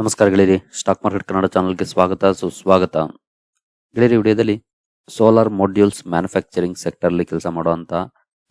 ನಮಸ್ಕಾರ ಗೆಳೆಯರಿ, stock market Kannada ಚಾನಲ್ಗೆ ಸ್ವಾಗತ, ಸುಸ್ವಾಗತ. ಗೆಳೆಯರಿ, ವಿಡಿಯೋದಲ್ಲಿ ಸೋಲಾರ್ ಮಾಡ್ಯೂಲ್ಸ್ ಮ್ಯಾನುಫ್ಯಾಕ್ಚರಿಂಗ್ ಸೆಕ್ಟರ್ ಅಲ್ಲಿ ಕೆಲಸ ಮಾಡುವಂತ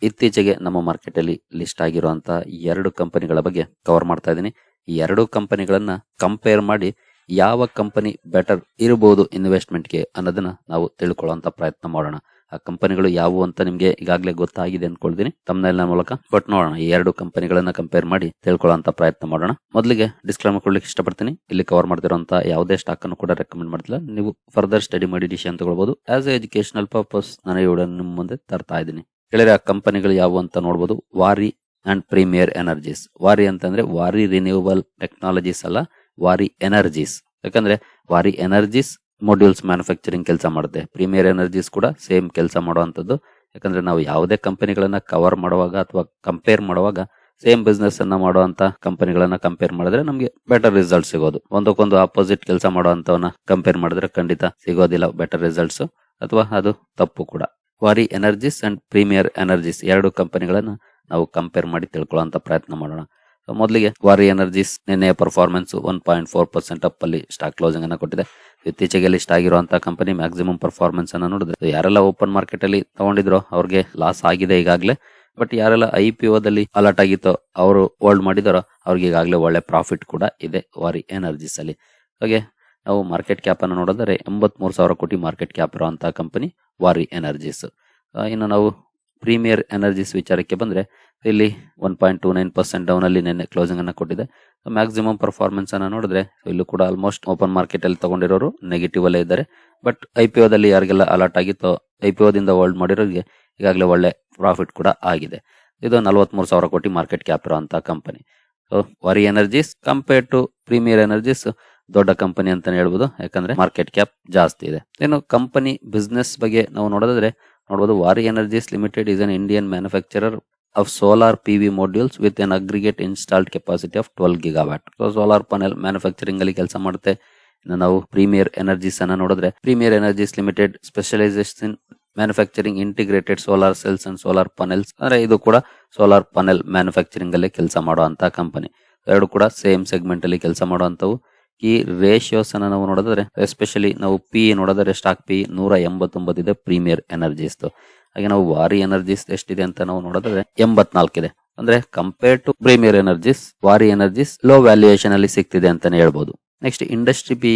ಇತ್ತೀಚೆಗೆ ನಮ್ಮ ಮಾರ್ಕೆಟ್ ಅಲ್ಲಿ ಲಿಸ್ಟ್ ಆಗಿರುವಂಥ ಎರಡು ಕಂಪನಿಗಳ ಬಗ್ಗೆ ಕವರ್ ಮಾಡ್ತಾ ಇದ್ದೀನಿ. ಎರಡು ಕಂಪನಿಗಳನ್ನು ಕಂಪೇರ್ ಮಾಡಿ ಯಾವ ಕಂಪನಿ ಬೆಟರ್ ಇರಬಹುದು ಇನ್ವೆಸ್ಟ್ಮೆಂಟ್ಗೆ ಅನ್ನೋದನ್ನ ನಾವು ತಿಳ್ಕೊಳ್ಳುವಂತ ಪ್ರಯತ್ನ ಮಾಡೋಣ. ಆ ಕಂಪನಿಗಳು ಯಾವುವು ಅಂತ ನಿಮಗೆ ಈಗಾಗಲೇ ಗೊತ್ತಾಗಿದೆ ಅನ್ಕೊಳ್ತೀನಿ. ತಮ್ಮನೆಲ್ಲ ಮೂಲಕ. ಬಟ್ ನೋಡೋಣ, ಈ ಎರಡು ಕಂಪನಿಗಳನ್ನ ಕಂಪೇರ್ ಮಾಡಿ ತಿಳ್ಕೊಳ್ಳುವಂತ ಪ್ರಯತ್ನ ಮಾಡೋಣ. ಮೊದಲಿಗೆ ಡಿಸ್ಕ್ಲೈಮರ್ ಕೊಡ್ಲಿಕ್ಕೆ ಇಷ್ಟಪಡ್ತೀನಿ. ಇಲ್ಲಿ ಕವರ್ ಮಾಡ್ತಿರೋಂತ ಯಾವುದೇ ಸ್ಟಾಕ್ ಅನ್ನು ಕೂಡ ರೆಕಮೆಂಡ್ ಮಾಡ್ತಿಲ್ಲ. ನೀವು ಫರ್ದರ್ ಸ್ಟಡಿ ಮಾಡಿ ಡಿಸಿಷನ್ ತಗೊಳ್ಬಹುದು ಆಸ್ ಎ ಎಜುಕೇಶನಲ್ ಪರ್ಪಸ್ ನಾನು ಇವುಗಳ ನಿಮ್ಮ ಮುಂದೆ ತರ್ತಾ ಇದ್ದೀನಿ. ಹೇಳಿದ್ರೆ ಆ ಕಂಪನಿಗಳು ಯಾವುವು ಅಂತ ನೋಡಬಹುದು ವಾರಿ ಅಂಡ್ ಪ್ರೀಮಿಯರ್ ಎನರ್ಜೀಸ್ ವಾರಿ ಅಂತಂದ್ರೆ ವಾರಿ ರಿನ್ಯೂವಲ್ ಟೆಕ್ನಾಲಜೀಸ್ ಅಲ್ಲ ವಾರಿ ಎನರ್ಜೀಸ್ ಯಾಕಂದ್ರೆ ವಾರಿ ಎನರ್ಜೀಸ್ ಮಾಡ್ಯೂಲ್ಸ್ ಮ್ಯಾನುಫ್ಯಾಕ್ಚರಿಂಗ್ ಕೆಲಸ ಮಾಡುತ್ತೆ. ಪ್ರೀಮಿಯರ್ ಎನರ್ಜೀಸ್ ಕೂಡ ಸೇಮ್ ಕೆಲಸ ಮಾಡುವಂಥದ್ದು. ಯಾಕಂದ್ರೆ ನಾವು ಯಾವುದೇ ಕಂಪನಿಗಳನ್ನ ಕವರ್ ಮಾಡುವಾಗ ಅಥವಾ ಕಂಪೇರ್ ಮಾಡುವಾಗ ಸೇಮ್ ಬಿಸ್ನೆಸ್ ಅನ್ನ ಮಾಡುವಂತ ಕಂಪನಿಗಳನ್ನ ಕಂಪೇರ್ ಮಾಡಿದ್ರೆ ನಮಗೆ ಬೆಟರ್ ರಿಸಲ್ಟ್ ಸಿಗೋದು. ಒಂದಕ್ಕೊಂದು ಆಪೋಸಿಟ್ ಕೆಲಸ ಮಾಡುವಂತವನ್ನ ಕಂಪೇರ್ ಮಾಡಿದ್ರೆ ಖಂಡಿತ ಸಿಗೋದಿಲ್ಲ ಬೆಟರ್ ರಿಸಲ್ಟ್ಸ್ ಅಥವಾ ಅದು ತಪ್ಪು ಕೂಡ. Waaree energies and premier energies ಎರಡು ಕಂಪನಿಗಳನ್ನ ನಾವು ಕಂಪೇರ್ ಮಾಡಿ ತಿಳ್ಕೊಳ್ಳುವಂತ ಪ್ರಯತ್ನ ಮಾಡೋಣ. ಮೊದಲಿಗೆ ವಾರಿ ಎನರ್ಜೀಸ್ ನಿನ್ನೆಯ performance one point four percent up ಅಲ್ಲಿ ಸ್ಟಾಕ್ ಕ್ಲೋಸಿಂಗ್ ಅನ್ನ ಕೊಟ್ಟಿದೆ. ಇತ್ತೀಚೆಗೆ ಲಿಸ್ಟ್ ಆಗಿರುವಂತಹ ಕಂಪನಿ ಮ್ಯಾಕ್ಸಿಮಮ್ ಪರ್ಫಾರ್ಮೆನ್ಸ್ ಅನ್ನ ನೋಡಿದ್ರೆ ಯಾರೆಲ್ಲ ಓಪನ್ ಮಾರ್ಕೆಟ್ ಅಲ್ಲಿ ತಗೊಂಡಿದ್ರು ಅವ್ರಿಗೆ ಲಾಸ್ ಆಗಿದೆ ಈಗಾಗಲೇ. ಬಟ್ ಯಾರೆಲ್ಲ ಐ ಪಿ ಓದಲ್ಲಿ ಅಲರ್ಟ್ ಆಗಿತ್ತೋ ಅವರು ಹೋಲ್ಡ್ ಮಾಡಿದಾರೋ ಅವ್ರಿಗೆ ಈಗಾಗಲೇ ಒಳ್ಳೆ ಪ್ರಾಫಿಟ್ ಕೂಡ ಇದೆ ವಾರಿ ಎನರ್ಜೀಸ್ ಅಲ್ಲಿ. ಹಾಗೆ ನಾವು ಮಾರ್ಕೆಟ್ ಕ್ಯಾಪ್ ಅನ್ನು ನೋಡಿದರೆ ಎಂಬತ್ಮೂರು ಸಾವಿರ ಕೋಟಿ ಮಾರ್ಕೆಟ್ ಕ್ಯಾಪ್ ಇರುವಂತಹ ಕಂಪನಿ ವಾರಿ ಎನರ್ಜೀಸ್ ಇನ್ನು ನಾವು ಪ್ರೀಮಿಯರ್ ಎನರ್ಜಿಸ್ ವಿಚಾರಕ್ಕೆ ಬಂದ್ರೆ ಇಲ್ಲಿ one point two nine percent down ಅಲ್ಲಿ ನಿನ್ನೆ ಕ್ಲೋಸಿಂಗ್ ಅನ್ನ ಕೊಟ್ಟಿದೆ. ಮ್ಯಾಕ್ಸಿಮಮ್ ಪರ್ಫಾರ್ಮೆನ್ಸ್ ಅನ್ನ ನೋಡಿದ್ರೆ ಇಲ್ಲೂ ಕೂಡ ಆಲ್ಮೋಸ್ಟ್ ಓಪನ್ ಮಾರ್ಕೆಟ್ ಅಲ್ಲಿ ತಗೊಂಡಿರೋರು ನೆಗೆಟಿವ್ ಅಲ್ಲೇ ಇದ್ದಾರೆ. ಬಟ್ ಐ ಪಿ ಓದಲ್ಲಿ ಯಾರಿಗೆಲ್ಲ ಅಲರ್ಟ್ ಆಗಿತ್ತು ಐ ಪಿ ಓದಿಂದ ಹೋಲ್ಡ್ ಮಾಡಿರೋರಿಗೆ ಈಗಾಗಲೇ ಒಳ್ಳೆ ಪ್ರಾಫಿಟ್ ಕೂಡ ಆಗಿದೆ. ಇದು ನಲವತ್ಮೂರು ಸಾವಿರ ಕೋಟಿ ಮಾರ್ಕೆಟ್ ಕ್ಯಾಪ್ ಇರುವಂತ company so Waaree energies compare to premier energies ದೊಡ್ಡ ಕಂಪನಿ ಅಂತಾನೆ ಹೇಳ್ಬೋದು. ಯಾಕಂದ್ರೆ ಮಾರ್ಕೆಟ್ ಕ್ಯಾಪ್ ಜಾಸ್ತಿ ಇದೆ. ಇನ್ನು ಕಂಪನಿ ಬಿಸ್ನೆಸ್ ಬಗ್ಗೆ ನಾವು ನೋಡೋದಾದ್ರೆ ನೋಡಬಹುದು Waaree energies limited is an Indian manufacturer of solar P V with an aggregate aggregate capacity capacity of twelve So, solar solar manufacturing ಅಲ್ಲಿ ಕೆಲಸ ಮಾಡುತ್ತೆ. ನಾವು ಪ್ರೀಮಿಯರ್ ಎನರ್ಜೀಸ್ ಅನ್ನ ನೋಡಿದ್ರೆ premier energies limited specialisation manufacturing integrated solar cells and solar panels ಅಂದ್ರೆ ಇದು ಕೂಡ solar panel manufacturing ಅಲ್ಲಿ ಕೆಲಸ ಮಾಡುವಂತಹ ಕಂಪನಿ ಎರಡು ಕೂಡ ಸೇಮ್ ಸೆಗ್ಮೆಂಟ್ ಅಲ್ಲಿ ಕೆಲಸ ಮಾಡುವಂತವು ಈ ರೇಷಿಯೋಸ್ ಅನ್ನ ನಾವು ನೋಡಿದ್ರೆ ಎಸ್ಪೆಷಲಿ ನಾವು ಪಿ ನೋಡಿದ್ರೆ ಸ್ಟಾಕ್ ಪಿ ನೂರ ಎಂಬತ್ತೊಂಬತ್ತಿದೆ ಪ್ರೀಮಿಯರ್ ಎನರ್ಜೀಸ್ ಹಾಗೆ ನಾವು ವಾರಿ ಎನರ್ಜೀಸ್ ಎಷ್ಟಿದೆ ಅಂತ ನಾವು ನೋಡಿದ್ರೆ ಎಂಬತ್ನಾಲ್ಕು ಇದೆ ಅಂದ್ರೆ compare to premier energies Waaree energies low valuation ಅಲ್ಲಿ ಸಿಗ್ತಿದೆ ಅಂತಾನೆ ಹೇಳ್ಬೋದು. ನೆಕ್ಸ್ಟ್ ಇಂಡಸ್ಟ್ರಿ ಪಿ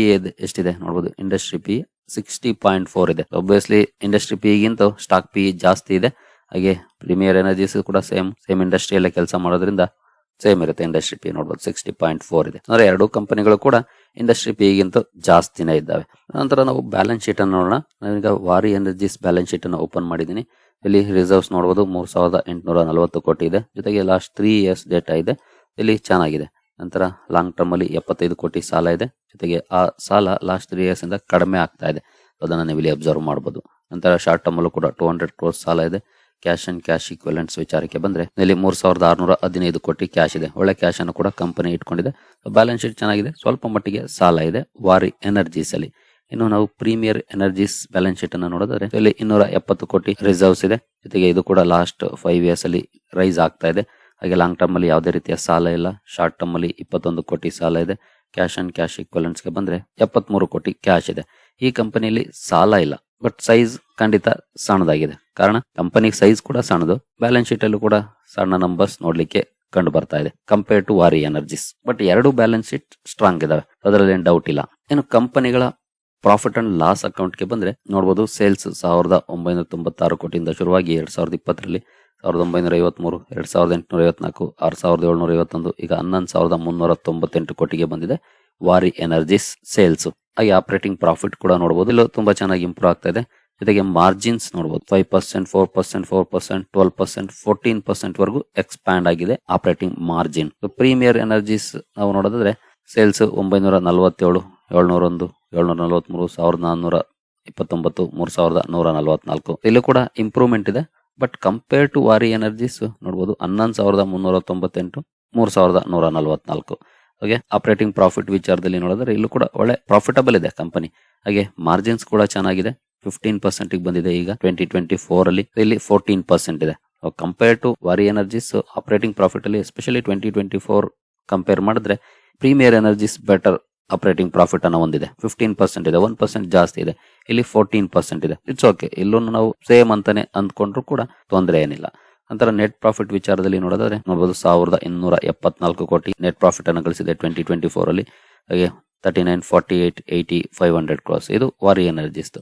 ಎಷ್ಟಿದೆ ನೋಡಬಹುದು industry P sixty point four ಇದೆ. ಒಬ್ವಿಯಸ್ಲಿ ಇಂಡಸ್ಟ್ರಿ ಪಿ ಗಿಂತ ಸ್ಟಾಕ್ ಪಿ ಜಾಸ್ತಿ ಇದೆ. ಹಾಗೆ ಪ್ರೀಮಿಯರ್ ಎನರ್ಜೀಸ್ ಕೂಡ ಸೇಮ್ ಸೇಮ್ ಇಂಡಸ್ಟ್ರಿಯಲ್ಲೇ ಕೆಲಸ ಮಾಡೋದ್ರಿಂದ ಸೇಮ್ ಇರುತ್ತೆ ಇಂಡಸ್ಟ್ರಿ ಪಿ ನೋಡ್ಬೋದು ಸಿಕ್ಸ್ಟಿ ಪಾಯಿಂಟ್ ಫೋರ್ ಇದೆ. ಅಂದ್ರೆ ಎರಡು ಕಂಪನಿಗಳು ಕೂಡ ಇಂಡಸ್ಟ್ರಿ ಪಿಗಿಂತ ಜಾಸ್ತಿನೇ ಇದ್ದಾವೆ. ನಂತರ ನಾವು ಬ್ಯಾಲೆನ್ಸ್ ಶೀಟ್ ಅನ್ನು ನೋಡೋಣ. ನಾನೀಗ ವಾರಿ ಎನರ್ಜೀಸ್ ಬ್ಯಾಲೆನ್ಸ್ ಶೀಟ್ ಅನ್ನು ಓಪನ್ ಮಾಡಿದ್ದೀನಿ. ಇಲ್ಲಿ ರಿಸರ್ವ್ಸ್ ನೋಡಬಹುದು ಮೂರ್ ಸಾವಿರದ ಎಂಟುನೂರ ನಲವತ್ತು ಕೋಟಿ ಇದೆ. ಜೊತೆಗೆ ಲಾಸ್ಟ್ ತ್ರೀ ಇಯರ್ಸ್ ಡೇಟಾ ಇದೆ. ಇಲ್ಲಿ ಚೆನ್ನಾಗಿದೆ. ನಂತರ ಲಾಂಗ್ ಟರ್ಮ್ ಅಲ್ಲಿ ಎಪ್ಪತ್ತೈದು ಕೋಟಿ ಸಾಲ ಇದೆ. ಜೊತೆಗೆ ಆ ಸಾಲ ಲಾಸ್ಟ್ ತ್ರೀ ಇಯರ್ಸ್ ಇಂದ ಕಡಿಮೆ ಆಗ್ತಾ ಇದೆ. ಅದನ್ನ ನೀವು ಇಲ್ಲಿ ಅಬ್ಸರ್ವ್ ಮಾಡಬಹುದು ನಂತರ ಶಾರ್ಟ್ ಟರ್ಮ್ ಅಲ್ಲೂ ಕೂಡ ಟೂ ಹಂಡ್ರೆಡ್ ಕ್ರೋರ್ಸ್ ಸಾಲ ಇದೆ. ಕ್ಯಾಶ್ ಅಂಡ್ ಕ್ಯಾಶ್ ಇಕ್ವಲೆಂಟ್ಸ್ ವಿಚಾರಕ್ಕೆ ಬಂದ್ರೆ ಇಲ್ಲಿ ಮೂರ್ ಸಾವಿರದ ಆರ್ನೂರ ಹದಿನೈದು ಕೋಟಿ ಕ್ಯಾಶ್ ಇದೆ. ಒಳ್ಳೆ ಕ್ಯಾಶ್ ಅನ್ನು ಕೂಡ ಕಂಪನಿ ಇಟ್ಕೊಂಡಿದೆ. ಬ್ಯಾಲೆನ್ಸ್ ಶೀಟ್ ಚೆನ್ನಾಗಿದೆ. ಸ್ವಲ್ಪ ಮಟ್ಟಿಗೆ ಸಾಲ ಇದೆ ವಾರಿ ಎನರ್ಜೀಸ್ ಅಲ್ಲಿ. ಇನ್ನು ನಾವು ಪ್ರೀಮಿಯರ್ ಎನರ್ಜೀಸ್ ಬ್ಯಾಲೆನ್ಸ್ ಶೀಟ್ ಅನ್ನು ನೋಡಿದ್ರೆ ಇಲ್ಲಿ ಇನ್ನೂರ ಎಪ್ಪತ್ತು ಕೋಟಿ ರಿಸರ್ವ್ಸ್ ಇದೆ. ಜೊತೆಗೆ ಇದು ಕೂಡ ಲಾಸ್ಟ್ ಫೈವ್ ಇಯರ್ಸ್ ಅಲ್ಲಿ ರೈಸ್ ಆಗ್ತಾ ಇದೆ. ಹಾಗೆ ಲಾಂಗ್ ಟರ್ಮ್ ಅಲ್ಲಿ ಯಾವುದೇ ರೀತಿಯ ಸಾಲ ಇಲ್ಲ. ಶಾರ್ಟ್ ಟರ್ಮ್ ಅಲ್ಲಿ ಇಪ್ಪತ್ತೊಂದು ಕೋಟಿ ಸಾಲ ಇದೆ. ಕ್ಯಾಶ್ ಅಂಡ್ ಕ್ಯಾಶ್ ಇಕ್ವಲೆಂಟ್ಸ್ಗೆ ಗೆ ಬಂದ್ರೆ ಎಪ್ಪತ್ಮೂರು ಕೋಟಿ ಕ್ಯಾಶ್ ಇದೆ. ಈ ಕಂಪನಿಯಲ್ಲಿ ಸಾಲ ಇಲ್ಲ. ಬಟ್ ಸೈಜ್ ಖಂಡಿತ ಸಣ್ಣದಾಗಿದೆ. ಕಾರಣ ಕಂಪನಿ ಸೈಜ್ ಕೂಡ ಸಣ್ಣದು. ಬ್ಯಾಲೆನ್ಸ್ ಶೀಟ್ ಅಲ್ಲೂ ಕೂಡ ಸಣ್ಣ ನಂಬರ್ಸ್ ನೋಡ್ಲಿಕ್ಕೆ ಕಂಡು ಬರ್ತಾ ಇದೆ. Compare to Waaree energies but ಎರಡು ಬ್ಯಾಲೆನ್ಸ್ ಶೀಟ್ ಸ್ಟ್ರಾಂಗ್ ಇದಾವೆ. ಅದರಲ್ಲಿ ಏನು ಡೌಟ್ ಇಲ್ಲ. ಇನ್ನು ಕಂಪನಿಗಳ ಪ್ರಾಫಿಟ್ ಅಂಡ್ ಲಾಸ್ ಅಕೌಂಟ್ಗೆ ಬಂದ್ರೆ ನೋಡಬಹುದು ಸೇಲ್ಸ್ ಸಾವಿರದ ಒಂಬೈನೂರ ತೊಂಬತ್ತಾರು ಕೋಟಿಯಿಂದ ಶುರುವಾಗಿ ಎರಡ್ ಸಾವಿರದ ಇಪ್ಪತ್ತರಲ್ಲಿ ಸಾವಿರದ ಒಂಬೈನೂರ ಐವತ್ಮೂರು, ಎರಡ್ ಸಾವಿರದ ಎಂಟುನೂರ ಐವತ್ನಾಲ್ಕು, ಆರು ಸಾವಿರದ ಏಳ್ನೂರ ಐವತ್ತೊಂದು, ಈಗ ಹನ್ನೊಂದು ಸಾವಿರದ ಮುನ್ನೂರ ತೊಂಬತ್ತೆಂಟು ಕೋಟಿಗೆ ಬಂದಿದೆ. Waaree energies sales. ಹಾಗೆ ಆಪರೇಟಿಂಗ್ ಪ್ರಾಫಿಟ್ ಕೂಡ ನೋಡಬಹುದು ಇಲ್ಲ ತುಂಬಾ ಚೆನ್ನಾಗಿ ಇಂಪ್ರೂವ್ ಆಗ್ತಾ ಇದೆ. ಜೊತೆಗೆ ಮಾರ್ಜಿನ್ಸ್ ನೋಡಬಹುದು five percent, four percent four percent, twelve percent, fourteen percent ವರೆಗೂ ಎಕ್ಸ್ಪ್ಯಾಂಡ್ ಆಗಿದೆ ಆಪರೇಟಿಂಗ್ ಮಾರ್ಜಿನ್. ಪ್ರೀಮಿಯರ್ ಎನರ್ಜೀಸ್ ನಾವು ನೋಡೋದಾದ್ರೆ ಸೇಲ್ಸ್ ಒಂಬೈನೂರ ನಲವತ್ತೇಳು ಏಳ್ನೂರ ಒಂದು ಏಳ್ನೂರ ನಲವತ್ಮೂರು ಸಾವಿರದ ನಾನ್ನೂರ ಇಪ್ಪತ್ತೊಂಬತ್ತು, ಮೂರು ಸಾವಿರದ ನೂರ ನಲವತ್ನಾಲ್ಕು ಇಲ್ಲೂ ಕೂಡ ಇಂಪ್ರೂವ್ಮೆಂಟ್ ಇದೆ. But compare to Waaree energies ನೋಡಬಹುದು ಹನ್ನೊಂದು ಸಾವಿರದ ಮುನ್ನೂರ ತೊಂಬತ್ತೆಂಟು ಮೂರ್ ಸಾವಿರದ ನೂರ ನಲವತ್ನಾಲ್ಕು ಹಾಗೆ ಆಪರೇಟಿಂಗ್ ಪ್ರಾಫಿಟ್ ವಿಚಾರದಲ್ಲಿ ನೋಡಿದ್ರೆ ಇಲ್ಲೂ ಕೂಡ ಒಳ್ಳೆ ಪ್ರಾಫಿಟಬಲ್ ಇದೆ ಕಂಪನಿ ಹಾಗೆ ಮಾರ್ಜಿನ್ಸ್ ಕೂಡ ಚೆನ್ನಾಗಿದೆ. ಫಿಫ್ಟೀನ್ ಪರ್ಸೆಂಟ್ ಬಂದಿದೆ ಈಗ ಟ್ವೆಂಟಿ ಟ್ವೆಂಟಿ ಫೋರ್ ಅಲ್ಲಿ. ಇಲ್ಲಿ ಫೋರ್ಟೀನ್ ಪರ್ಸೆಂಟ್ ಇದೆ. Compare to Waaree energies operating profit ಅಲ್ಲಿ especially twenty twenty four compare ಮಾಡಿದ್ರೆ premier energies better operating profit ಅನ್ನ ಹೊಂದಿದೆ. ಫಿಫ್ಟೀನ್ ಪರ್ಸೆಂಟ್ ಇದೆ ಒನ್ ಪರ್ಸೆಂಟ್ ಜಾಸ್ತಿ ಇದೆ. ಇಲ್ಲಿ ಫೋರ್ಟೀನ್ ಪರ್ಸೆಂಟ್ ಇದೆ. ಇಟ್ಸ್ ಓಕೆ ಇಲ್ಲೂ ನಾವು ಸೇಮ್ ಅಂತಾನೆ ಅಂದ್ಕೊಂಡ್ರು ಕೂಡ ತೊಂದರೆ ಏನಿಲ್ಲ. ನಂತರ ನೆಟ್ ಪ್ರಾಫಿಟ್ ವಿಚಾರದಲ್ಲಿ ನೋಡೋದಾದ್ರೆ ನೋಡಬಹುದು ಸಾವಿರದ ಇನ್ನೂರ ಎಪ್ಪತ್ನಾಲ್ಕು ಕೋಟಿ ನೆಟ್ ಪ್ರಾಫಿಟ್ ಅನ್ನು ಗಳಿಸಿದೆ ಟ್ವೆಂಟಿ ಟ್ವೆಂಟಿ ಫೋರ್ ಅಲ್ಲಿ. ಹಾಗೆ thirty nine forty eight eighty five hundred cross ಇದು ವಾರಿ ಎನರ್ಜಿಸ್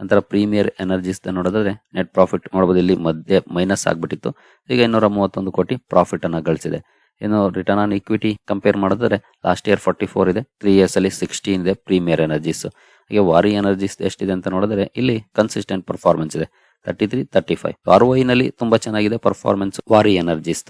ನಂತರ ಪ್ರೀಮಿಯರ್ ಎನರ್ಜಿಸ್ ನೋಡೋದಾದ್ರೆ ನೆಟ್ ಪ್ರಾಫಿಟ್ ನೋಡಬಹುದು ಇಲ್ಲಿ ಮಧ್ಯೆ ಮೈನಸ್ ಆಗ್ಬಿಟ್ಟಿತ್ತು. ಈಗ ಇನ್ನೂರ ಮೂವತ್ತೊಂದು ಕೋಟಿ ಪ್ರಾಫಿಟ್ ಅನ್ನು ಗಳಿಸಿದೆ. ಇನ್ನು ರಿಟರ್ನ್ ಆನ್ ಇಕ್ವಿಟಿ ಕಂಪೇರ್ ಮಾಡಿದ್ರೆ ಲಾಸ್ಟ್ ಇಯರ್ ಫಾರ್ಟಿ ಫೋರ್ ಇದೆ ತ್ರೀ ಇಯರ್ಸ್ ಅಲ್ಲಿ ಸಿಕ್ಸ್ಟೀನ್ ಇದೆ ಪ್ರೀಮಿಯರ್ ಎನರ್ಜಿಸ್ ಹಾಗೆ ವಾರಿ ಎನರ್ಜಿಸ್ ಎಷ್ಟಿದೆ ಅಂತ ನೋಡಿದ್ರೆ ಇಲ್ಲಿ ಕನ್ಸಿಸ್ಟೆಂಟ್ ಪರ್ಫಾರ್ಮೆನ್ಸ್ ಇದೆ. ತರ್ಟಿ ತ್ರೀ ತರ್ಟಿ ಫೈವ್ ಆರ್ನಲ್ಲಿ ತುಂಬಾ ಚೆನ್ನಾಗಿದೆ ಪರ್ಫಾರ್ಮೆನ್ಸ್ ವಾರಿ ಎನರ್ಜಿಸ್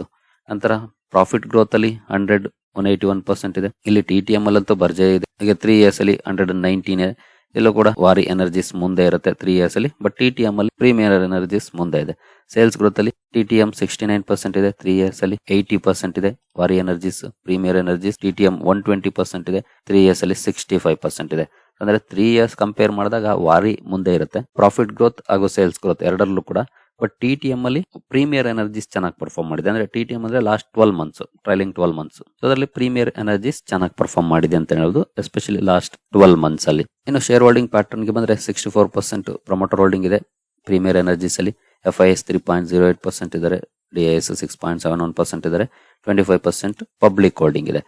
ನಂತರ ಪ್ರಾಫಿಟ್ ಗ್ರೋತ್ ಅಲ್ಲಿ hundred one eighty one percent ಇದೆ. ಇಲ್ಲಿ ಟಿ ಟಿ ಎಂ ಅಂತೂ ಬರ್ಜೆ ಇದೆ. ಹಾಗೆ ತ್ರೀ ಇಯರ್ಸ್ ಅಲ್ಲಿ ಹಂಡ್ರೆಡ್ ಅಂಡ್ ನೈನ್ಟೀನ್ ಇದೆ. ಇಲ್ಲೂ ಕೂಡ ವಾರಿ ಎನರ್ಜಿಸ್ ಮುಂದೆ ಇರುತ್ತೆ ತ್ರೀ ಇಯರ್ಸ್ ಅಲ್ಲಿ. ಬಟ್ ಟಿ ಟಿ ಎಂ ಅಲ್ಲಿ ಪ್ರೀಮಿಯರ್ ಎನರ್ಜಿಸ್ ಮುಂದೆ ಇದೆ. ಸೇಲ್ಸ್ ಗ್ರೋತ್ ಅಲ್ಲಿ T T M sixty nine percent ಇದೆ. ತ್ರೀ ಇಯರ್ಸ್ ಅಲ್ಲಿ ಏಯ್ಟಿ ಪರ್ಸೆಂಟ್ ಇದೆ. Waaree Energies Premier Energies T T M one twenty percent ಇದೆ. ತ್ರೀ ಇಯರ್ಸ್ ಅಲ್ಲಿ ಸಿಕ್ಸ್ಟಿ ಫೈವ್ ಪರ್ಸೆಂಟ್ ಇದೆ. ಅಂದ್ರೆ ತ್ರೀ ಇಯರ್ಸ್ ಕಂಪೇರ್ ಮಾಡಿದಾಗ ವಾರಿ ಮುಂದೆ ಇರುತ್ತೆ. ಪ್ರಾಫಿಟ್ ಗ್ರೋತ್ ಹಾಗೂ ಸೇಲ್ಸ್ ಗ್ರೋತ್ ಎರಡರಲ್ಲೂ ಕೂಡ. ಬಟ್ ಟಿ ಟಿ ಎಂ ಅಲ್ಲಿ ಪ್ರೀಮಿಯರ್ ಎನರ್ಜಿಸ್ ಚೆನ್ನಾಗಿ ಪರ್ಫಾರ್ಮ್ ಮಾಡಿದೆ. ಅಂದ್ರೆ ಟಿ ಟಿ ಎಂ ಅಂದ್ರೆ last twelve months trailing twelve months ಅದರಲ್ಲಿ ಪ್ರೀಮಿಯರ್ ಎನರ್ಜಿಸ್ ಚೆನ್ನಾಗಿ ಪರ್ಫಾರ್ಮ್ ಮಾಡಿದೆ ಅಂತ ಹೇಳೋದು ಎಸ್ಪೆಷಲಿ ಲಾಸ್ಟ್ ಟ್ವೆಲ್ ಮಂತ್ಸ್ ಅಲ್ಲಿ. ಇನ್ನು ಶೇರ್ ಹೋಲ್ಡಿಂಗ್ ಪ್ಯಾಟರ್ನ್ಗೆ ಬಂದ್ರೆ sixty four percent promoter holding ಇದೆ. ಪ್ರೀಮಿಯರ್ ಎನರ್ಜಿಸ್ ಅಲ್ಲಿ F I S three point zero eight percent ಇದ್ದಾರೆ. D I S six point seven one percent ಇದ್ದಾರೆ. Twenty five percent public holding ಇದೆ.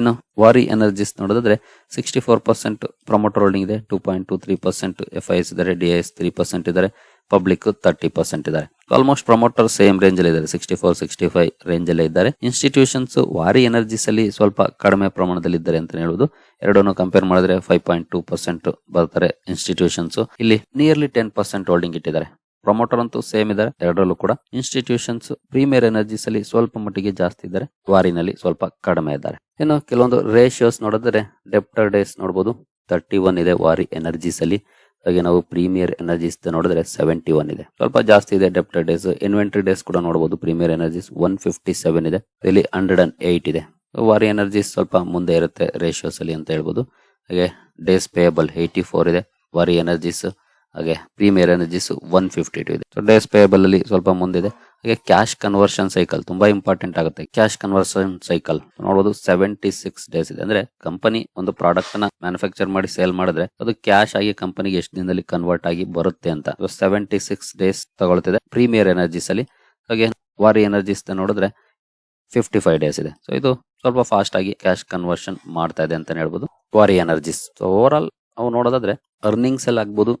ಇನ್ನು ವಾರಿ ಎನರ್ಜಿಸ್ ನೋಡೋದಾದ್ರೆ sixty four percent promoter holding ಇದೆ two point two three percent F I S ಇದ್ದಾರೆ D S three percent ಇದ್ದಾರೆ public thirty percent ಇದ್ದಾರೆ. Almost promoter same range ಅಲ್ಲಿ ಇದ್ದಾರೆ sixty four sixty five range ಅಲ್ಲಿ ಇದ್ದಾರೆ. ಇನ್ಸ್ಟಿಟ್ಯೂಷನ್ಸ್ ವಾರಿ energies ಅಲ್ಲಿ ಸ್ವಲ್ಪ ಕಡಿಮೆ ಪ್ರಮಾಣದಲ್ಲಿ ಇದ್ದಾರೆ ಅಂತ ಹೇಳುವುದು ಎರಡನ್ನು ಕಂಪೇರ್ ಮಾಡಿದ್ರೆ ಫೈವ್ ಪಾಯಿಂಟ್ ಟೂ ಪರ್ಸೆಂಟ್ ಬರ್ತಾರೆ ಇನ್ಸ್ಟಿಟ್ಯೂಷನ್ಸ್ ಇಲ್ಲಿ ನಿಯರ್ಲಿ ಟೆನ್ ಪರ್ಸೆಂಟ್ ಹೋಲ್ಡಿಂಗ್ ಇಟ್ಟಿದ್ದಾರೆ. ಪ್ರಮೋಟರ್ ಅಂತೂ ಸೇಮ್ ಇದ್ದಾರೆ ಎರಡರಲ್ಲೂ ಕೂಡ ಇನ್ಸ್ಟಿಟ್ಯೂಷನ್ಸ್ ಪ್ರೀಮಿಯರ್ ಎನರ್ಜೀಸ್ ಅಲ್ಲಿ ಸ್ವಲ್ಪ ಮಟ್ಟಿಗೆ ಜಾಸ್ತಿ ಇದ್ದಾರೆ ವಾರಿನಲ್ಲಿ ಸ್ವಲ್ಪ ಕಡಿಮೆ ಇದ್ದಾರೆ ಇನ್ನು ಕೆಲವೊಂದು ರೇಷಿಯೋಸ್ ನೋಡಿದ್ರೆ ಡೆಪ್ಟರ್ ಡೇಸ್ ನೋಡಬಹುದು ತರ್ಟಿ ಒನ್ ಇದೆ ವಾರಿ ಎನರ್ಜೀಸ್ ಅಲ್ಲಿ. ಹಾಗೆ ನಾವು ಪ್ರೀಮಿಯರ್ ಎನರ್ಜೀಸ್ ನೋಡಿದ್ರೆ ಸೆವೆಂಟಿ ಒನ್ ಇದೆ. ಸ್ವಲ್ಪ ಜಾಸ್ತಿ ಇದೆ ಡೆಪ್ಟರ್ ಡೇಸ್ ಇನ್ವೆಂಟ್ರಿ ಡೇಸ್ ಕೂಡ ನೋಡಬಹುದು Premier Energies one fifty seven ಇದೆ. ಇಲ್ಲಿ ಹಂಡ್ರೆಡ್ ಅಂಡ್ ಏಟ್ ಇದೆ. ವಾರಿ ಎನರ್ಜೀಸ್ ಸ್ವಲ್ಪ ಮುಂದೆ ಇರುತ್ತೆ ರೇಷಿಯೋಸ್ ಅಲ್ಲಿ ಅಂತ ಹೇಳ್ಬೋದು. ಹಾಗೆ ಡೇಸ್ ಪೇಯಬಲ್ ಏಯ್ಟಿ ಫೋರ್ ಇದೆ. ವಾರಿ ಎನರ್ಜಿಸ್ ಹಾಗೆ Premier Energies one fifty two ಇದೆ ಡೇಸ್ ಪೇಬಲ್ ಅಲ್ಲಿ ಸ್ವಲ್ಪ ಮುಂದಿದೆ. ಹಾಗೆ ಕ್ಯಾಶ್ ಕನ್ವರ್ಷನ್ ಸೈಕಲ್ ತುಂಬಾ ಇಂಪಾರ್ಟೆಂಟ್ ಆಗುತ್ತೆ. ಕ್ಯಾಶ್ ಕನ್ವರ್ಷನ್ ಸೈಕಲ್ ನೋಡಬಹುದು ಸೆವೆಂಟಿ ಸಿಕ್ಸ್ ಡೇಸ್ ಇದೆ. ಅಂದ್ರೆ ಕಂಪನಿ ಒಂದು ಪ್ರಾಡಕ್ಟ್ನ ಮ್ಯಾನುಫ್ಯಾಕ್ಚರ್ ಮಾಡಿ ಸೇಲ್ ಮಾಡಿದ್ರೆ ಅದು ಕ್ಯಾಶ್ ಆಗಿ ಕಂಪನಿಗೆ ಎಷ್ಟು ದಿನದಲ್ಲಿ ಕನ್ವರ್ಟ್ ಆಗಿ ಬರುತ್ತೆ ಅಂತ ಸೆವೆಂಟಿ ಸಿಕ್ಸ್ ಡೇಸ್ ತಗೊಳ್ತಿದೆ ಪ್ರೀಮಿಯರ್ ಎನರ್ಜಿಸ್ ಅಲ್ಲಿ. ಹಾಗೆ ವಾರಿ ಎನರ್ಜಿಸ್ ನೋಡಿದ್ರೆ ಫಿಫ್ಟಿ ಫೈವ್ ಡೇಸ್ ಇದೆ. ಸೊ ಇದು ಸ್ವಲ್ಪ ಫಾಸ್ಟ್ ಆಗಿ ಕ್ಯಾಶ್ ಕನ್ವರ್ಷನ್ ಮಾಡ್ತಾ ಇದೆ ಅಂತ ಹೇಳ್ಬೋದು. ವಾರಿ ಎನರ್ಜಿಸ್ ಸೊ ಓವರ್ ಆಲ್ ನಾವು ನೋಡೋದಾದ್ರೆ ಅರ್ನಿಂಗ್ಸ್ ಅಲ್ಲಿ ಆಗ್ಬೋದು.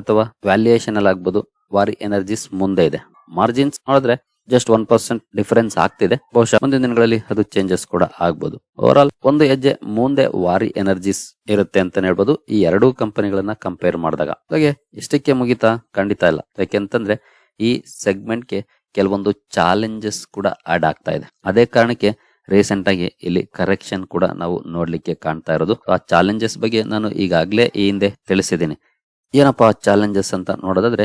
ಅಥವಾ ವ್ಯಾಲ್ಯೂಯೇಷನ್ ಅಲ್ಲಿ ಆಗ್ಬೋದು ವಾರಿ ಎನರ್ಜಿಸ್ ಮುಂದೆ ಇದೆ. ಮಾರ್ಜಿನ್ಸ್ ನೋಡಿದ್ರೆ ಜಸ್ಟ್ ಒನ್ ಪರ್ಸೆಂಟ್ ಡಿಫರೆನ್ಸ್ ಆಗ್ತಿದೆ. ಬಹುಶಃ ಮುಂದಿನ ದಿನಗಳಲ್ಲಿ ಅದು ಚೇಂಜಸ್ ಕೂಡ ಆಗ್ಬೋದು. ಓವರ್ ಆಲ್ ಒಂದು ಹೆಜ್ಜೆ ಮುಂದೆ ವಾರಿ ಎನರ್ಜಿಸ್ ಇರುತ್ತೆ ಅಂತ ಹೇಳ್ಬೋದು. ಈ ಎರಡೂ ಕಂಪನಿಗಳನ್ನ ಕಂಪೇರ್ ಮಾಡಿದಾಗ. ಹಾಗೆ ಇಷ್ಟಕ್ಕೆ ಮುಗಿತಾ? ಖಂಡಿತ ಇಲ್ಲ. ಯಾಕೆಂತಂದ್ರೆ ಈ ಸೆಗ್ಮೆಂಟ್ಗೆ ಕೆಲವೊಂದು ಚಾಲೆಂಜಸ್ ಕೂಡ ಆಡ್ ಆಗ್ತಾ ಇದೆ. ಅದೇ ಕಾರಣಕ್ಕೆ ರೀಸೆಂಟ್ ಆಗಿ ಇಲ್ಲಿ ಕರೆಕ್ಷನ್ ಕೂಡ ನಾವು ನೋಡ್ಲಿಕ್ಕೆ ಕಾಣ್ತಾ ಇರೋದು. ಆ ಚಾಲೆಂಜಸ್ ಬಗ್ಗೆ ನಾನು ಈಗಾಗಲೇ ಈ ಹಿಂದೆ ತಿಳಿಸಿದ್ದೀನಿ. ಏನಪ್ಪಾ ಚಾಲೆಂಜಸ್ ಅಂತ ನೋಡೋದಾದ್ರೆ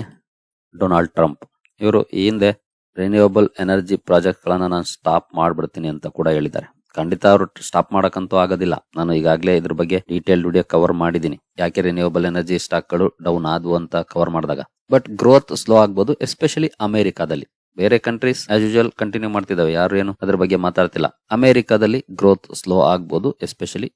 ಡೊನಾಲ್ಡ್ ಟ್ರಂಪ್ ಇವರು ಈ ಹಿಂದೆ ರಿನ್ಯೂಯಬಲ್ ಎನರ್ಜಿ ಪ್ರಾಜೆಕ್ಟ್ ಗಳನ್ನ ನಾನು ಸ್ಟಾಪ್ ಮಾಡ್ಬಿಡ್ತೀನಿ ಅಂತ ಕೂಡ ಹೇಳಿದ್ದಾರೆ. ಖಂಡಿತ ಅವರು ಸ್ಟಾಪ್ ಮಾಡಕ್ಕಂತೂ ಆಗೋದಿಲ್ಲ. ನಾನು ಈಗಾಗಲೇ ಇದ್ರ ಬಗ್ಗೆ ಡೀಟೇಲ್ ವಿಡಿಯೋ ಕವರ್ ಮಾಡಿದ್ದೀನಿ. ಯಾಕೆ ರಿನ್ಯೂಯಬಲ್ ಎನರ್ಜಿ ಸ್ಟಾಕ್ಗಳು ಡೌನ್ ಆದ್ವು ಅಂತ ಕವರ್ ಮಾಡಿದಾಗ? ಬಟ್ ಗ್ರೋತ್ ಸ್ಲೋ ಆಗ್ಬೋದು ಎಸ್ಪೆಷಲಿ ಅಮೆರಿಕಾದಲ್ಲಿ. ಬೇರೆ ಕಂಟ್ರೀಸ್ ಆಸ್ ಯೂಶುವಲ್ ಕಂಟಿನ್ಯೂ ಮಾಡ್ತಿದ್ದಾವೆ. ಯಾರು ಏನು ಅದ್ರ ಬಗ್ಗೆ ಮಾತಾಡ್ತಿಲ್ಲ. ಅಮೆರಿಕಾದಲ್ಲಿ ಗ್ರೋತ್ ಸ್ಲೋ ಆಗ್ಬೋದು ಎಸ್ಪೆಷಲಿ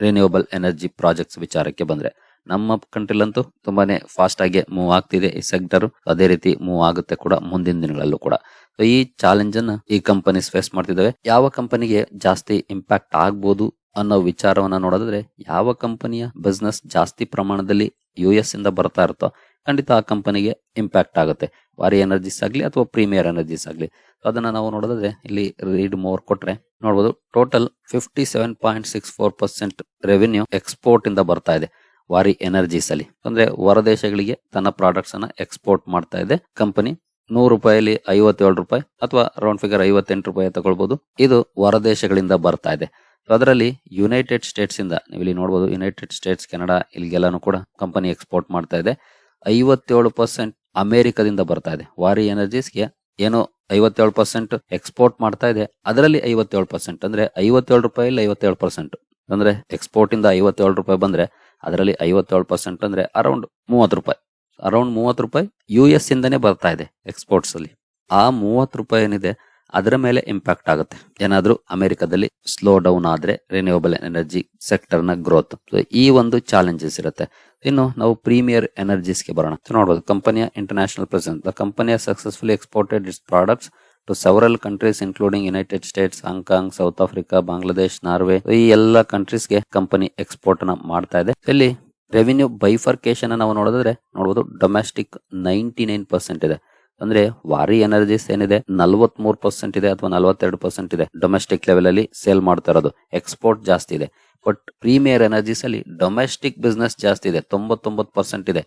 ರಿನ್ಯೂಯಬಲ್ ಎನರ್ಜಿ ಪ್ರಾಜೆಕ್ಟ್ಸ್ ವಿಚಾರಕ್ಕೆ ಬಂದ್ರೆ. ನಮ್ಮ ಕಂಟ್ರಿಲಂತೂ ತುಂಬಾನೇ ಫಾಸ್ಟ್ ಆಗಿ ಮೂವ್ ಆಗ್ತಿದೆ ಈ ಸೆಕ್ಟರ್ ಅದೇ ರೀತಿ ಮೂವ್ ಆಗುತ್ತೆ ಕೂಡ ಮುಂದಿನ ದಿನಗಳಲ್ಲೂ ಕೂಡ. ಸೊ ಈ ಚಾಲೆಂಜ್ ಅನ್ನ ಈ ಕಂಪನೀಸ್ ಫೇಸ್ ಮಾಡ್ತಿದ್ದಾವೆ ಯಾವ ಕಂಪನಿಗೆ ಜಾಸ್ತಿ ಇಂಪ್ಯಾಕ್ಟ್ ಆಗ್ಬೋದು ಅನ್ನೋ ವಿಚಾರವನ್ನ ನೋಡಿದ್ರೆ ಯಾವ ಕಂಪನಿಯ ಬಿಸ್ನೆಸ್ ಜಾಸ್ತಿ ಪ್ರಮಾಣದಲ್ಲಿ ಯು ಎಸ್ ಇಂದ ಬರ್ತಾ ಇರುತ್ತೋ, ಖಂಡಿತ ಆ ಕಂಪನಿಗೆ ಇಂಪ್ಯಾಕ್ಟ್ ಆಗುತ್ತೆ. ವಾರಿ ಎನರ್ಜಿಸ್ ಆಗಲಿ ಅಥವಾ ಪ್ರೀಮಿಯರ್ ಎನರ್ಜಿಸ್ ಆಗಲಿ. ಅದನ್ನ ನಾವು ನೋಡೋದಾದ್ರೆ, ಇಲ್ಲಿ ರೀಡ್ ಮೋರ್ ಕೊಟ್ರೆ ನೋಡಬಹುದು total fifty seven point six four percent revenue export ಇಂದ ಬರ್ತಾ ಇದೆ. ವಾರಿ ಎನರ್ಜೀಸ್ ಅಲ್ಲಿ. ಅಂದ್ರೆ ಹೊರದೇಶಗಳಿಗೆ ತನ್ನ ಪ್ರಾಡಕ್ಟ್ಸ್ ಅನ್ನ ಎಕ್ಸ್ಪೋರ್ಟ್ ಮಾಡ್ತಾ ಇದೆ. ಕಂಪನಿ ನೂರು ರೂಪಾಯಲ್ಲಿ ಐವತ್ತೇಳು ರೂಪಾಯಿ ಅಥವಾ ರೌಂಡ್ ಫಿಗರ್ ಐವತ್ತೆಂಟು ರೂಪಾಯಿ ತಗೊಳ್ಬಹುದು ಇದು ಹೊರದೇಶಗಳಿಂದ ಬರ್ತಾ ಇದೆ. ಅದರಲ್ಲಿ ಯುನೈಟೆಡ್ ಸ್ಟೇಟ್ಸ್ ಇಂದ ನೀವು ಇಲ್ಲಿ ನೋಡಬಹುದು ಯುನೈಟೆಡ್ ಸ್ಟೇಟ್ಸ್ ಕೆನಡಾ ಇಲ್ಲಿಗೆಲ್ಲಾನು ಕೂಡ ಕಂಪನಿ ಎಕ್ಸ್ಪೋರ್ಟ್ ಮಾಡ್ತಾ ಇದೆ. ಐವತ್ತೇಳು ಪರ್ಸೆಂಟ್ ಅಮೆರಿಕದಿಂದ ಬರ್ತಾ ಇದೆ. ವಾರಿ ಎನರ್ಜೀಸ್ಗೆ ಏನೋ ಐವತ್ತೇಳು ಪರ್ಸೆಂಟ್ ಎಕ್ಸ್ಪೋರ್ಟ್ ಮಾಡ್ತಾ ಇದೆ. ಅದರಲ್ಲಿ ಐವತ್ತೇಳು ಪರ್ಸೆಂಟ್ ಅಂದ್ರೆ ಐವತ್ತೇಳು ರೂಪಾಯಿ ಐವತ್ತೇಳು ಪರ್ಸೆಂಟ್ ಅಂದ್ರೆ ಎಕ್ಸ್ಪೋರ್ಟ್ ಇಂದ ಐವತ್ತೇಳು ರೂಪಾಯಿ ಬಂದ್ರೆ ಅದರಲ್ಲಿ ಐವತ್ತೇಳು ಪರ್ಸೆಂಟ್ ಅಂದ್ರೆ ಅರೌಂಡ್ ಮೂವತ್ತು ರೂಪಾಯಿ. ಅರೌಂಡ್ ಮೂವತ್ತು ರೂಪಾಯಿ ಯು ಎಸ್ ಇಂದನೇ ಬರ್ತಾ ಇದೆ ಎಕ್ಸ್ಪೋರ್ಟ್ಸ್ ಅಲ್ಲಿ. ಆ ಮೂವತ್ತು ರೂಪಾಯಿ ಏನಿದೆ, ಅದರ ಮೇಲೆ ಇಂಪ್ಯಾಕ್ಟ್ ಆಗುತ್ತೆ. ಏನಾದ್ರೂ ಅಮೆರಿಕದಲ್ಲಿ ಸ್ಲೋ ಡೌನ್ ಆದ್ರೆ ರಿನ್ಯೂವಬಲ್ ಎನರ್ಜಿ ಸೆಕ್ಟರ್ನ ಗ್ರೋತ್ ಈ ಒಂದು ಚಾಲೆಂಜಸ್ ಇರುತ್ತೆ. ಇನ್ನು ನಾವು ಪ್ರೀಮಿಯರ್ ಎನರ್ಜೀಸ್ಗೆ ಬರೋಣ. So, ನೋಡ್ಬೋದು, ಕಂಪನಿಯ ಇಂಟರ್ನ್ಯಾಷನಲ್ ಪ್ರೆಸೆನ್ಸ್ ದ ಕಂಪನಿಯ successfully exported its products to several countries including United States Hong Kong South Africa Bangladesh Norway ಈ ಎಲ್ಲ ಕಂಟ್ರೀಸ್ಗೆ ಕಂಪನಿ ಎಕ್ಸ್ಪೋರ್ಟ್ನ ಮಾಡ್ತಾ ಇದೆ. ಇಲ್ಲಿ ರೆವಿನ್ಯೂ ಬೈಫರ್ಕೇಶನ್ ನಾವು ನೋಡಿದ್ರೆ ನೋಡಬಹುದು ಡೊಮೆಸ್ಟಿಕ್ ನೈಂಟಿ ನೈನ್ ಪರ್ಸೆಂಟ್ ಇದೆ. ಅಂದ್ರೆ ವಾರಿ ಎನರ್ಜೀಸ್ ಏನಿದೆ ನಲ್ವತ್ ಮೂರ್ ಪರ್ಸೆಂಟ್ ಇದೆ ಅಥವಾ ನಲ್ವತ್ತೆರಡು ಪರ್ಸೆಂಟ್ ಇದೆ ಡೊಮೆಸ್ಟಿಕ್ ಲೆವೆಲ್ ಅಲ್ಲಿ ಸೇಲ್ ಮಾಡ್ತಾ ಇರೋದು. ಎಕ್ಸ್ಪೋರ್ಟ್ ಜಾಸ್ತಿ ಇದೆ. ಬಟ್ ಪ್ರೀಮಿಯರ್ ಎನರ್ಜೀಸ್ ಅಲ್ಲಿ ಡೊಮೆಸ್ಟಿಕ್ ಬಿಸ್ನೆಸ್ ಜಾಸ್ತಿ ಇದೆ, ತೊಂಬತ್ತೊಂಬತ್ತು ಪರ್ಸೆಂಟ್ ಇದೆ.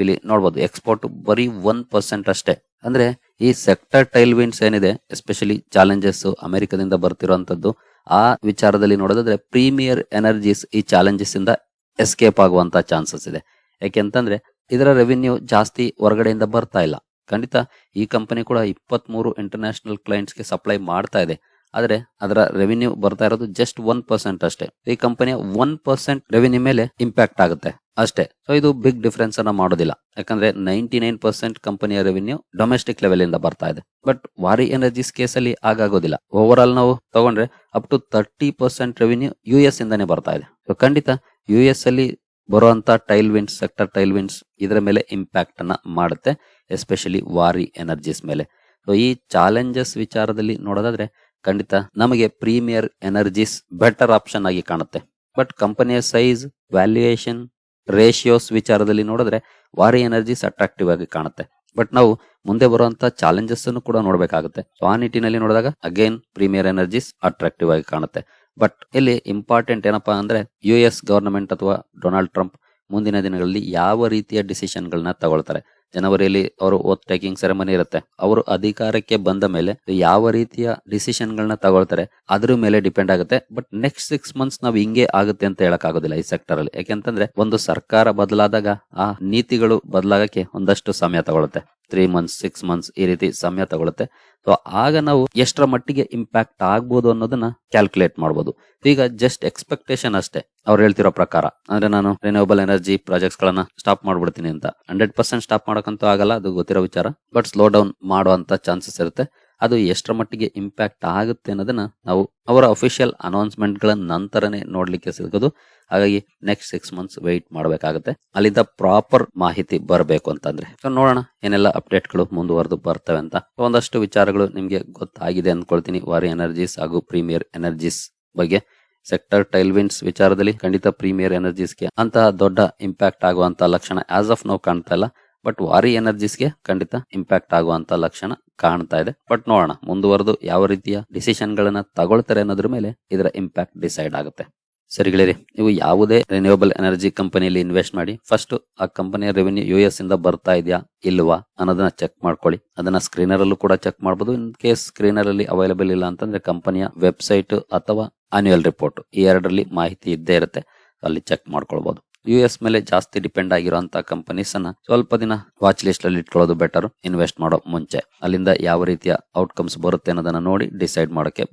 ಇಲ್ಲಿ ನೋಡ್ಬೋದು ಎಕ್ಸ್ಪೋರ್ಟ್ ಬರೀ ಒನ್ ಪರ್ಸೆಂಟ್ ಅಷ್ಟೇ. ಅಂದ್ರೆ ಈ ಸೆಕ್ಟರ್ ಟೈಲ್ ವಿಂಡ್ಸ್ ಏನಿದೆ ಎಸ್ಪೆಷಲಿ ಚಾಲೆಂಜಸ್ ಅಮೆರಿಕದಿಂದ ಬರ್ತಿರುವಂತದ್ದು ಆ ವಿಚಾರದಲ್ಲಿ ನೋಡೋದಾದ್ರೆ ಪ್ರೀಮಿಯರ್ ಎನರ್ಜೀಸ್ ಈ ಚಾಲೆಂಜಸ್ ಇಂದ ಎಸ್ಕೇಪ್ ಆಗುವಂತ ಚಾನ್ಸಸ್ ಇದೆ. ಯಾಕೆಂತಂದ್ರೆ ಇದರ ರೆವಿನ್ಯೂ ಜಾಸ್ತಿ ಹೊರಗಡೆಯಿಂದ ಬರ್ತಾ ಇಲ್ಲ. ಖಂಡಿತ ಈ ಕಂಪನಿ ಕೂಡ ಇಪ್ಪತ್ತ್ ಮೂರು ಇಂಟರ್ನ್ಯಾಷನಲ್ ಕ್ಲೈಂಟ್ಸ್ಗೆ ಸಪ್ಲೈ ಮಾಡ್ತಾ ಇದೆ. ಆದ್ರೆ ಅದರ ರೆವಿನ್ಯೂ ಬರ್ತಾ ಇರೋದು ಜಸ್ಟ್ ಒನ್ ಪರ್ಸೆಂಟ್ ಅಷ್ಟೇ. ಈ ಕಂಪನಿಯ ಒನ್ ಪರ್ಸೆಂಟ್ ರೆವಿನ್ಯೂ ಮೇಲೆ ಇಂಪ್ಯಾಕ್ಟ್ ಆಗುತ್ತೆ ಅಷ್ಟೇ. ಸೊ ಇದು ಬಿಗ್ ಡಿಫರೆನ್ಸ್ ಅನ್ನ ಮಾಡೋದಿಲ್ಲ. ಯಾಕಂದ್ರೆ ನೈಂಟಿ ನೈನ್ ಪರ್ಸೆಂಟ್ ಕಂಪನಿಯ ರೆವಿನ್ಯೂ ಡೊಮೆಸ್ಟಿಕ್ ಲೆವೆಲ್ ಇಂದ ಬರ್ತಾ ಇದೆ. ಬಟ್ ವಾರಿ ಎನರ್ಜೀಸ್ ಕೇಸ್ ಅಲ್ಲಿ ಆಗಾಗೋದಿಲ್ಲ. ಓವರ್ ಆಲ್ ನಾವು ತಗೊಂಡ್ರೆ up to thirty percent revenue U S ಇಂದಾನೆ ಬರ್ತಾ ಇದೆ. ಸೊ ಖಂಡಿತ ಯು ಎಸ್ ಅಲ್ಲಿ ಬರುವಂತ tailwinds sector tail winds ಇದರ ಮೇಲೆ ಇಂಪ್ಯಾಕ್ಟ್ ಅನ್ನ ಮಾಡುತ್ತೆ ಎಸ್ಪೆಷಲಿ ವಾರಿ ಎನರ್ಜೀಸ್ ಮೇಲೆ. ಸೊ ಈ ಚಾಲೆಂಜಸ್ ವಿಚಾರದಲ್ಲಿ ನೋಡೋದಾದ್ರೆ ಖಂಡಿತ ನಮಗೆ ಪ್ರೀಮಿಯರ್ ಎನರ್ಜೀಸ್ ಬೆಟರ್ ಆಪ್ಷನ್ ಆಗಿ ಕಾಣುತ್ತೆ. ಬಟ್ ಕಂಪನಿಯ ಸೈಜ್, ವ್ಯಾಲ್ಯೂಯೇಷನ್, ರೇಷಿಯೋಸ್ ವಿಚಾರದಲ್ಲಿ ನೋಡಿದ್ರೆ ವಾರಿ ಎನರ್ಜೀಸ್ ಅಟ್ರಾಕ್ಟಿವ್ ಆಗಿ ಕಾಣುತ್ತೆ. ಬಟ್ ನಾವು ಮುಂದೆ ಬರುವಂತಹ ಚಾಲೆಂಜಸ್ ಅನ್ನು ಕೂಡ ನೋಡಬೇಕಾಗುತ್ತೆ. ಸೊ ಆ ನಿಟ್ಟಿನಲ್ಲಿ ನೋಡಿದಾಗ ಅಗೇನ್ ಪ್ರೀಮಿಯರ್ ಎನರ್ಜೀಸ್ ಅಟ್ರಾಕ್ಟಿವ್ ಆಗಿ ಕಾಣುತ್ತೆ. ಬಟ್ ಇಲ್ಲಿ ಇಂಪಾರ್ಟೆಂಟ್ ಏನಪ್ಪಾ ಅಂದ್ರೆ ಯು ಎಸ್ ಗವರ್ನಮೆಂಟ್ ಅಥವಾ ಡೊನಾಲ್ಡ್ ಟ್ರಂಪ್ ಮುಂದಿನ ದಿನಗಳಲ್ಲಿ ಯಾವ ರೀತಿಯ ಡಿಸಿಷನ್ ಗಳನ್ನ ತಗೊಳ್ತಾರೆ. ಜನವರಿಯಲ್ಲಿ ಅವರು ಓತ್ ಟೇಕಿಂಗ್ ಸೆರೆಮನಿ ಇರುತ್ತೆ. ಅವರು ಅಧಿಕಾರಕ್ಕೆ ಬಂದ ಮೇಲೆ ಯಾವ ರೀತಿಯ ಡಿಸಿಷನ್ ಗಳನ್ನ ತಗೊಳ್ತಾರೆ, ಅದ್ರ ಮೇಲೆ ಡಿಪೆಂಡ್ ಆಗುತ್ತೆ. ಬಟ್ ನೆಕ್ಸ್ಟ್ ಸಿಕ್ಸ್ ಮಂತ್ಸ್ ನಾವು ಹಿಂಗೆ ಆಗುತ್ತೆ ಅಂತ ಹೇಳಕ್ ಆಗೋದಿಲ್ಲ ಈ ಸೆಕ್ಟರ್ ಅಲ್ಲಿ ಯಾಕೆಂತಂದ್ರೆ ಒಂದು ಸರ್ಕಾರ ಬದಲಾದಾಗ ಆ ನೀತಿಗಳು ಬದಲಾಗಕ್ಕೆ ಒಂದಷ್ಟು ಸಮಯ ತಗೊಳುತ್ತೆ. ತ್ರೀ ಮಂತ್ಸ್ ಸಿಕ್ಸ್ ಮಂತ್ಸ್ ಈ ರೀತಿ ಸಮಯ ತಗೊಳುತ್ತೆ. ಸೊ ಆಗ ನಾವು ಎಷ್ಟರ ಮಟ್ಟಿಗೆ ಇಂಪ್ಯಾಕ್ಟ್ ಆಗ್ಬೋದು ಅನ್ನೋದನ್ನ ಕ್ಯಾಲ್ಕುಲೇಟ್ ಮಾಡಬಹುದು ಈಗ ಜಸ್ಟ್ ಎಕ್ಸ್ಪೆಕ್ಟೇಷನ್ ಅಷ್ಟೇ ಅವ್ರು ಹೇಳ್ತಿರೋ ಪ್ರಕಾರ. ಅಂದ್ರೆ ನಾನು ರಿನ್ಯೂವಬಲ್ ಎನರ್ಜಿ ಪ್ರಾಜೆಕ್ಟ್ಸ್ ಗಳನ್ನ ಸ್ಟಾಪ್ ಮಾಡ್ಬಿಡ್ತೀನಿ ಅಂತ. ಹಂಡ್ರೆಡ್ ಪರ್ಸೆಂಟ್ ಸ್ಟಾಪ್ ಮಾಡಕ್ಕಂತೂ ಆಗಲ್ಲ, ಅದು ಗೊತ್ತಿರೋ ವಿಚಾರ. ಬಟ್ ಸ್ಲೋ ಡೌನ್ ಮಾಡುವಂತ ಚಾನ್ಸಸ್ ಇರುತ್ತೆ. ಅದು ಎಷ್ಟರ ಮಟ್ಟಿಗೆ ಇಂಪ್ಯಾಕ್ಟ್ ಆಗುತ್ತೆ ಅನ್ನೋದನ್ನ ನಾವು ಅವರ ಅಫಿಷಿಯಲ್ ಅನೌನ್ಸ್ಮೆಂಟ್ಗಳ ನಂತರನೇ ನೋಡ್ಲಿಕ್ಕೆ ಸಿಗೋದು ಹಾಗಾಗಿ ನೆಕ್ಸ್ಟ್ ಸಿಕ್ಸ್ ಮಂತ್ಸ್ ವೆಯ್ಟ್ ಮಾಡಬೇಕಾಗುತ್ತೆ. ಅಲ್ಲಿಂದ ಪ್ರಾಪರ್ ಮಾಹಿತಿ ಬರಬೇಕು ಅಂತಂದ್ರೆ. ಸೊ ನೋಡೋಣ ಏನೆಲ್ಲ ಅಪ್ಡೇಟ್ಗಳು ಮುಂದುವರೆದು ಬರ್ತವೆ ಅಂತ. ಒಂದಷ್ಟು ವಿಚಾರಗಳು ನಿಮಗೆ ಗೊತ್ತಾಗಿದೆ ಅಂದ್ಕೊಳ್ತೀನಿ ವಾರಿ ಎನರ್ಜೀಸ್ ಹಾಗೂ ಪ್ರೀಮಿಯರ್ ಎನರ್ಜೀಸ್ ಬಗ್ಗೆ. ಸೆಕ್ಟರ್ ಟೈಲ್ವಿನ್ಸ್ ವಿಚಾರದಲ್ಲಿ ಖಂಡಿತ ಪ್ರೀಮಿಯರ್ ಎನರ್ಜೀಸ್ಗೆ ಅಂತಹ ದೊಡ್ಡ ಇಂಪ್ಯಾಕ್ಟ್ ಆಗುವಂತಹ ಲಕ್ಷಣ ಆಸ್ ಆಫ್ ನಾವು ಕಾಣ್ತಾ ಇಲ್ಲ. ಬಟ್ ವಾರಿ ಎನರ್ಜೀಸ್ಗೆ ಖಂಡಿತ ಇಂಪ್ಯಾಕ್ಟ್ ಆಗುವಂತ ಲಕ್ಷಣ ಕಾಣ್ತಾ ಇದೆ. ಬಟ್ ನೋಡೋಣ, ಮುಂದುವರೆದು ಯಾವ ರೀತಿಯ ಡಿಸಿಷನ್ ಗಳನ್ನ ತಗೊಳ್ತಾರೆ ಅನ್ನೋದ್ರ ಮೇಲೆ ಇದರ ಇಂಪ್ಯಾಕ್ಟ್ ಡಿಸೈಡ್ ಆಗುತ್ತೆ. ಸರಿಗಳಿರಿ ನೀವು ಯಾವುದೇ ರಿನ್ಯೂಬಲ್ ಎನರ್ಜಿ ಕಂಪನಿಯಲ್ಲಿ ಇನ್ವೆಸ್ಟ್ ಮಾಡಿ ಫಸ್ಟ್ ಆ ಕಂಪನಿಯ ರೆವೆನ್ಯೂ ಯು ಎಸ್ ಇಂದ ಬರ್ತಾ ಇದೆಯಾ, ಇಲ್ವಾ ಅನ್ನೋದನ್ನ ಚೆಕ್ ಮಾಡ್ಕೊಳ್ಳಿ. ಅದನ್ನ ಸ್ಕ್ರೀನರ್ ಅಲ್ಲೂ ಕೂಡ ಚೆಕ್ ಮಾಡಬಹುದು ಇನ್ ಕೇಸ್ ಸ್ಕ್ರೀನರ್ ಅಲ್ಲಿ ಅವೈಲೇಬಲ್ ಇಲ್ಲ ಅಂತಂದ್ರೆ ಕಂಪನಿಯ ವೆಬ್ಸೈಟ್ ಅಥವಾ ಆನ್ಯುವಲ್ ರಿಪೋರ್ಟ್ ಈ ಎರಡರಲ್ಲಿ ಮಾಹಿತಿ ಇದ್ದೇ ಇರುತ್ತೆ. ಅಲ್ಲಿ ಚೆಕ್ ಮಾಡ್ಕೊಳ್ಬಹುದು ಯು ಎಸ್ ಮೇಲೆ ಜಾಸ್ತಿ ಡಿಪೆಂಡ್ ಆಗಿರುವಂತಹ ಕಂಪನೀಸ್ ಅನ್ನ ಸ್ವಲ್ಪ ದಿನ ವಾಚ್ ಲಿಸ್ಟ್ ಅಲ್ಲಿ ಇಟ್ಕೊಳ್ಳೋದು ಬೆಟರ್ ಇನ್ವೆಸ್ಟ್ ಮಾಡೋ ಮುಂಚೆ. ಅಲ್ಲಿಂದ ಯಾವ ರೀತಿಯ ಔಟ್ಕಮ್ಸ್ ಬರುತ್ತೆ ಅನ್ನೋದನ್ನ ನೋಡಿ ಡಿಸೈಡ್ ಮಾಡೋಕೆ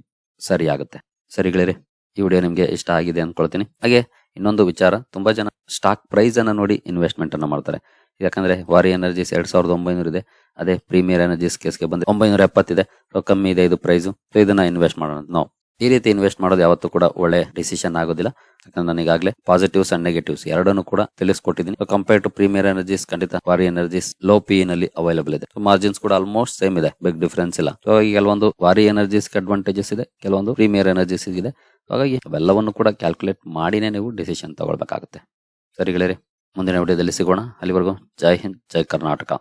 ಸರಿ ಆಗುತ್ತೆ. ಸರಿಗಳಿರಿ ಈ ವಿಡಿಯೋ ನಿಮ್ಗೆ ಇಷ್ಟ ಆಗಿದೆ ಅನ್ಕೊಳ್ತೀನಿ. ಹಾಗೆ ಇನ್ನೊಂದು ವಿಚಾರ, ತುಂಬಾ ಜನ ಸ್ಟಾಕ್ ಪ್ರೈಸ್ ಅನ್ನ ನೋಡಿ ಇನ್ವೆಸ್ಟ್ಮೆಂಟ್ ಅನ್ನ ಮಾಡ್ತಾರೆ. ಯಾಕಂದ್ರೆ ವಾರಿ ಎನರ್ಜೀಸ್ ಎರಡ್ ಸಾವಿರದ ಒಂಬೈನೂರ ಇದೆ. ಅದೇ ಪ್ರೀಮಿಯರ್ ಎನರ್ಜೀಸ್ ಕೇಸ್ಗೆ ಬಂದ್ರೆ ಒಂಬೈನೂರ ಎಪ್ಪತ್ತಿದೆ ಕಮ್ಮಿ ಇದೆ ಇದು ಪ್ರೈಸ್ ಇದನ್ನ ಇನ್ವೆಸ್ಟ್ ಮಾಡೋಣ. ನಾವು ಈ ರೀತಿ ಇನ್ವೆಸ್ಟ್ ಮಾಡೋದು ಯಾವತ್ತೂ ಕೂಡ ಒಳ್ಳೆ ಡಿಸಿಷನ್ ಆಗೋದಿಲ್ಲ. ಯಾಕಂದ್ರೆ ನಾನು ಈಗಾಗಲೇ ಪಾಸಿಟಿವ್ಸ್ ಅಂಡ್ ನೆಗೆಟಿವ್ಸ್ ಎರಡನ್ನು ಕೂಡ ತಿಳಿಸ್ಕೊಟ್ಟಿದ್ದೀನಿ. ಕಂಪೇರ್ ಟು ಪ್ರೀಮಿಯರ್ ಎನರ್ಜೀಸ್ ಖಂಡಿತ ವಾರಿ ಎನರ್ಜೀಸ್ ಲೋ ಪಿ ನಲ್ಲಿ ಅವೈಲಬಲ್ ಇದೆ. ಮಾರ್ಜಿನ್ಸ್ ಕೂಡ ಆಲ್ಮೋಸ್ಟ್ ಸೇಮ್ ಇದೆ. ಬಿಗ್ ಡಿಫರೆನ್ಸ್ ಇಲ್ಲ. ಸೊ ಕೆಲವೊಂದು ವಾರಿ ಎನರ್ಜೀಸ್ ಅಡ್ವಾಂಟೇಜಸ್ ಇದೆ. ಕೆಲವೊಂದು ಪ್ರೀಮಿಯರ್ ಎನರ್ಜೀಸ್ ಇದೆ. ಹಾಗಾಗಿ ಅವೆಲ್ಲವನ್ನು ಕೂಡ ಕ್ಯಾಲ್ಕುಲೇಟ್ ಮಾಡಿನೇ ನೀವು ಡಿಸಿಷನ್ ತಗೊಳ್ಬೇಕಾಗುತ್ತೆ. ಸರಿ ಗೆಳೆಯರಿ, ಮುಂದಿನ ವಿಡಿಯೋದಲ್ಲಿ ಸಿಗೋಣ. ಅಲ್ಲಿವರೆಗೂ ಜೈ ಹಿಂದ್, ಜೈ ಕರ್ನಾಟಕ.